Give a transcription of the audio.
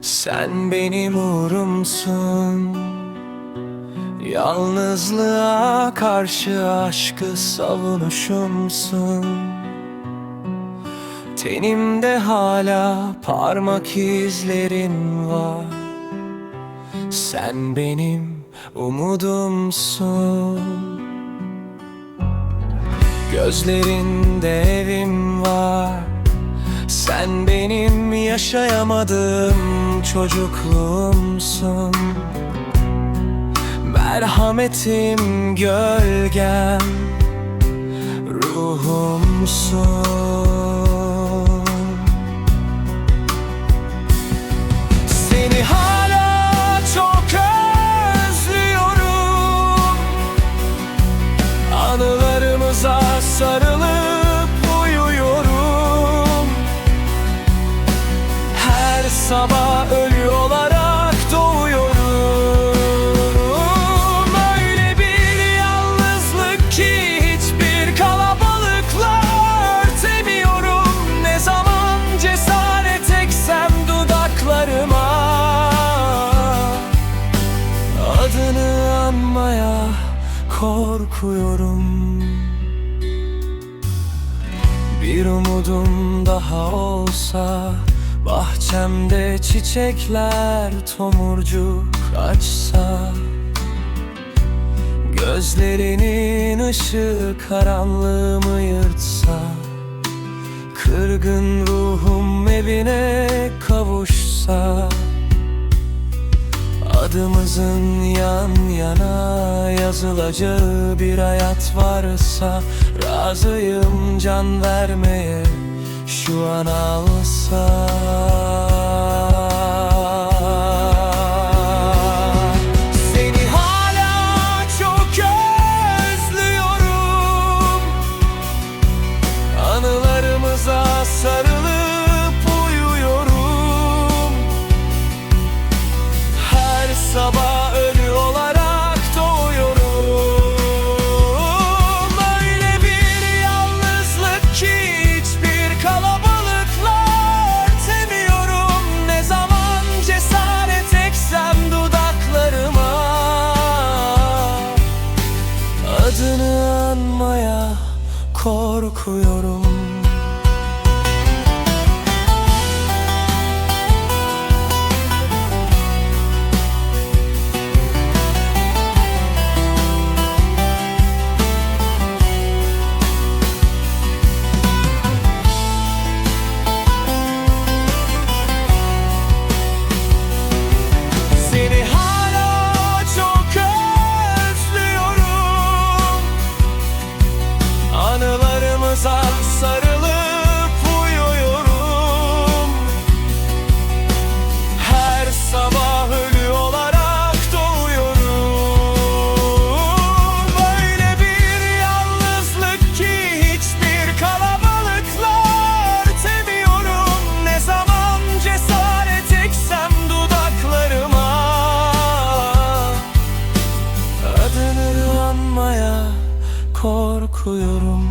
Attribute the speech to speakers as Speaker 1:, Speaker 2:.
Speaker 1: Sen benim uğrumsun. Yalnızlığa karşı aşkı savunuşumsun. Tenimde hala parmak izlerin var. Sen benim umudumsun. Gözlerinde yaşayamadığım çocukluğumsun. Merhametim gölgem Ruhumsun Adını anmaya korkuyorum. Bir umudum daha olsa Bahçemde çiçekler tomurcuk açsa Gözlerinin ışığı karanlığımı yırtsa Kırgın ruhum evine kavuşsa Adımızın yan yana yazılacağı bir hayat varsa Razıyım can vermeye. Şu an alsa Adını anmaya korkuyorum korkuyorum.